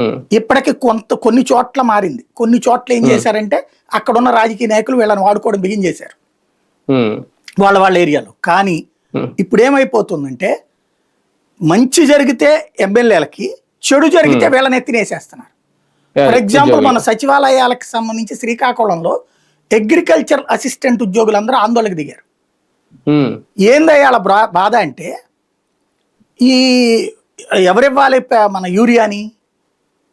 ఉమ్, ఇప్పటికి కొంత కొన్ని చోట్ల మారింది. కొన్ని చోట్ల ఏం చేశారంటే అక్కడ ఉన్న రాజకీయ నాయకులు వీళ్ళని వాడుకోవడం బిగిన్ చేశారు. ఉమ్, వాళ్ళ వాళ్ళ ఏరియాలో. కానీ ఇప్పుడు ఏమైపోతుందంటే మంచి జరిగితే ఎమ్మెల్యేలకి చెడు జరిగితే వీళ్ళని ఎత్తినేసేస్తున్నారు. ఫర్ ఎగ్జాంపుల్ మన సచివాలయాలకు సంబంధించి శ్రీకాకుళంలో అగ్రికల్చర్ అసిస్టెంట్ ఉద్యోగులందరూ ఆందోళనకు దిగారు. ఉమ్, ఏందయ్యా వాళ్ళ బ్రా బాధ అంటే ఈ ఎవరివ్వాలి మన యూరియాని?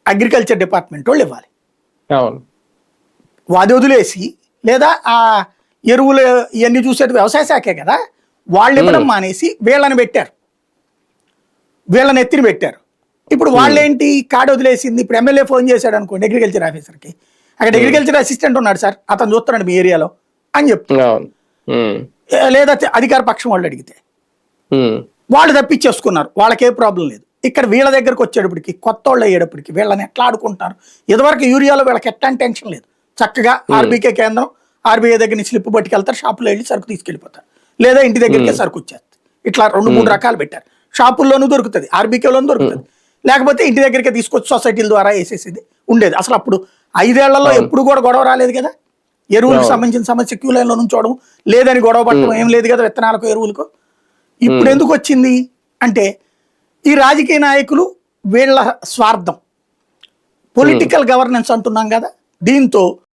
అగ్రికల్చర్ డిపార్ట్మెంట్ వాళ్ళు ఇవ్వాలి. అది వదిలేసి లేదా ఆ ఎరువులు ఇవన్నీ చూసేది వ్యవసాయ శాఖే కదా వాళ్ళు ఇవ్వడం మానేసి వీళ్ళని పెట్టారు. వీళ్ళని ఎత్తిని పెట్టారు. ఇప్పుడు వాళ్ళేంటి కార్డు వదిలేసింది? ఇప్పుడు ఎమ్మెల్యే ఫోన్ చేశాడు అనుకోండి అగ్రికల్చర్ ఆఫీసర్కి అక్కడ అగ్రికల్చర్ అసిస్టెంట్ ఉన్నాడు సార్ అతను చూస్తున్నాడు మీ ఏరియాలో అని ఉమ్, లేదా అధికార పక్షం వాళ్ళు అడిగితే. వాళ్ళు తప్పించేసుకున్నారు. వాళ్ళకే ప్రాబ్లం లేదు. ఇక్కడ వీళ్ళ దగ్గరకు వచ్చేటప్పటికి కొత్త వాళ్ళు అయ్యేటప్పటికి వీళ్ళని ఎట్లా ఆడుకుంటారు ఇదివరకు యూరియాలో వీళ్ళకి ఎట్లాంటి టెన్షన్ లేదు. చక్కగా ఆర్బీకే కేంద్రం ఆర్బీఐ దగ్గర నుంచి స్లిప్ పట్టుకెళ్తారు షాపులో వెళ్ళి సరుకు తీసుకెళ్ళిపోతారు. లేదా ఇంటి దగ్గరికే సరుకు వచ్చేస్తుంది ఇట్లా రెండు మూడు రకాలు పెట్టారు. షాపుల్లోనూ దొరుకుతుంది ఆర్బీకేలోనూ దొరుకుతుంది. లేకపోతే ఇంటి దగ్గరికి తీసుకొచ్చి సొసైటీల ద్వారా వేసేసేది ఉండేది. అసలు అప్పుడు ఐదేళ్ళలో ఎప్పుడు కూడా గొడవ రాలేదు కదా? ఎరువులకు సంబంధించిన సమస్య క్యూ లైన్లో నుంచోవడం లేదని గొడవ పట్టడం ఏం లేదు కదా విత్తనాలకు ఎరువులకు? ఇప్పుడు ఎందుకు వచ్చింది? అంటే ఈ రాజకీయ నాయకులు వీళ్ళ స్వార్థం. పొలిటికల్ గవర్నెన్స్ అంటున్నాం కదా. దీంతో